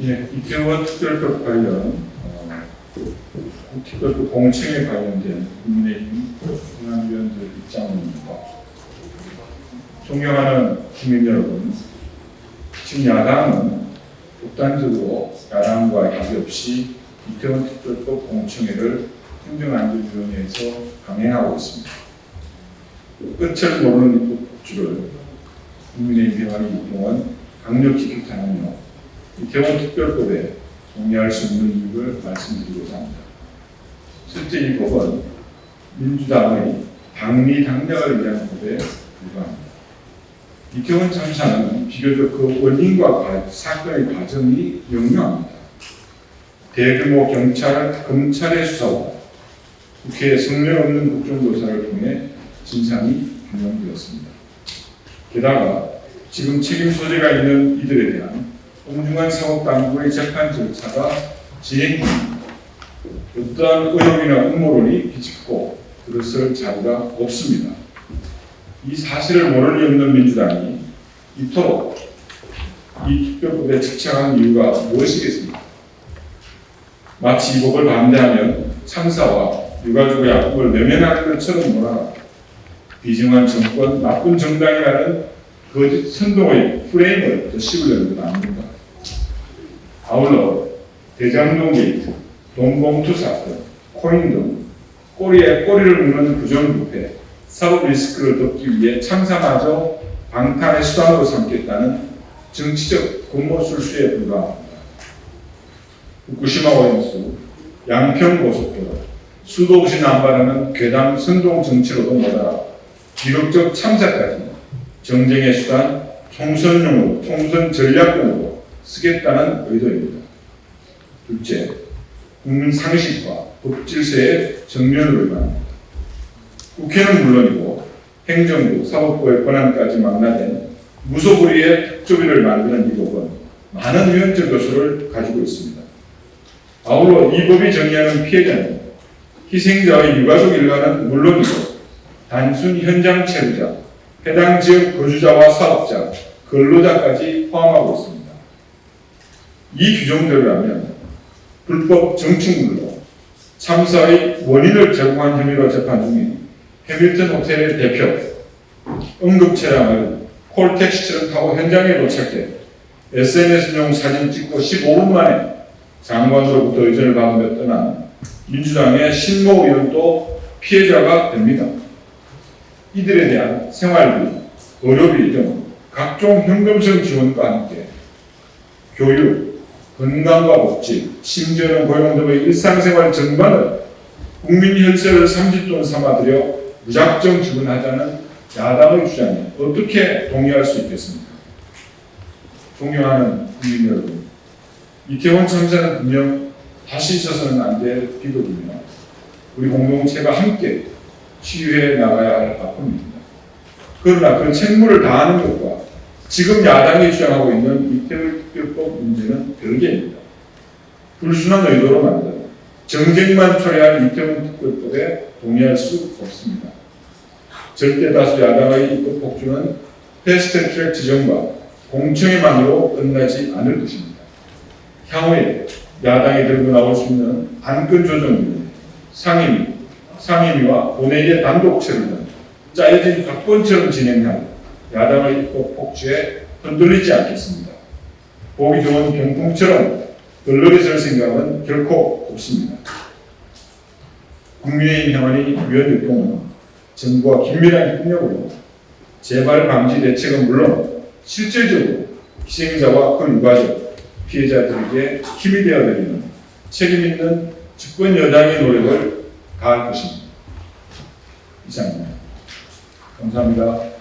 예, 이태원 특별법 관련 어, 특별법 공청에 관련된 국민의힘 중앙위원들 입장입니다. 존경하는 국민 여러분, 지금 야당은 독단적으로 야당과 관계없이 이태원 특별법 공청회를 행정안전위원회에서 강행하고 있습니다. 끝을 모르는 입법 법주를 국민의힘 대화를 이동한 강력히 규탄하며 이태원 특별법에 동의할 수 없는 이유를 말씀드리고자 합니다. 첫째 이 법은 민주당의 당리 당략을 위한 법에 불과합니다. 이태원 참사는 비교적 그 원인과 과- 사건의 과정이 명료합니다. 대규모 경찰, 검찰의 수사와 국회의 성명 없는 국정조사를 통해 진상이 규명되었습니다. 게다가 지금 책임 소재가 있는 이들에 대한 공중한 사법 당국의 재판 절차가 진행 중입니다. 어떠한 의혹이나 음모론이 비집고 들어설 자리가 없습니다. 이 사실을 모를 리 없는 민주당이 이토록 이 특별법에 집착한 이유가 무엇이겠습니까? 마치 이 법을 반대하면 참사와 유가족의 아픔을 외면하는 것처럼 몰아가 비정한 정권, 나쁜 정당이라는 거짓 선동의 프레임을 더 씌우려는 것 아닙니까? 아울러 대장동 게이트, 돈봉투 사건, 코인 등 꼬리에 꼬리를 무는 부정부패, 사법 리스크를 덮기 위해 참사마저 방탄의 수단으로 삼겠다는 정치적 공모술수에 불과합니다. 후쿠시마 오염수, 양평 고속도로, 수도 없이 남발하는 괴담 선동 정치로도 모자라 비극적 참사까지 정쟁의 수단, 총선용으로, 총선 전략용으로 쓰겠다는 의도입니다. 둘째, 국민 상식과 법 질서의 정면을 위반합니다. 국회는 물론이고 행정부, 사법부의 권한까지 망라된 무소불위의 특조비를 만드는 이 법은 많은 위헌적 요소를 가지고 있습니다. 아울러 이 법이 정의하는 피해자는 희생자의 유가족 일가는 물론이고 단순 현장 체류자, 해당 지역 거주자와 사업자, 근로자까지 포함하고 있습니다. 이 규정대로라면 불법 정치물로 참사의 원인을 제공한 혐의로 재판 중인 해밀턴 호텔의 대표 응급 차량을 콜택시처럼 타고 현장에 도착해 SNS용 사진 찍고 15분 만에 장관으로부터 의전을 받으며 떠난 민주당의 신모 의원도 피해자가 됩니다. 이들에 대한 생활비, 의료비 등 각종 현금성 지원과 함께 교육, 건강과 복지, 심지어는 고용 등의 일상생활 전반을 국민 혈세를 삼짓돈 삼아들여 무작정 지원하자는 야당의 주장에 어떻게 동의할 수 있겠습니까? 존경하는 국민 여러분, 이태원 참사는 분명 다시 있어서는 안 될 비극이며 우리 공동체가 함께 치유해 나가야 할 아픔입니다. 그러나 그 책무를 다하는 것과 지금 야당이 주장하고 있는 이태원 특별법 문제는 별개입니다. 불순한 의도로 만든 정쟁만 초래한 이태원 특별법에 동의할 수 없습니다. 절대 다수 야당의 입법 폭주는 패스트 트랙 지정과 공청회만으로 끝나지 않을 것입니다. 향후에 야당이 들고 나올 수 있는 안건 조정은 상임위, 상임위와 본회의의 단독 처리는 짜여진 각본처럼 진행한 야당의 입법 폭주에 흔들리지 않겠습니다. 보기 좋은 병풍처럼 덜러리 설 생각은 결코 없습니다. 국민의힘 향한이 위원 활동은 정부와 긴밀한 협력으로 재발 방지 대책은 물론 실질적으로 희생자와 그 유가족, 피해자들에게 힘이 되어드리는 책임 있는 집권 여당의 노력을 다할 것입니다. 이상입니다. 감사합니다.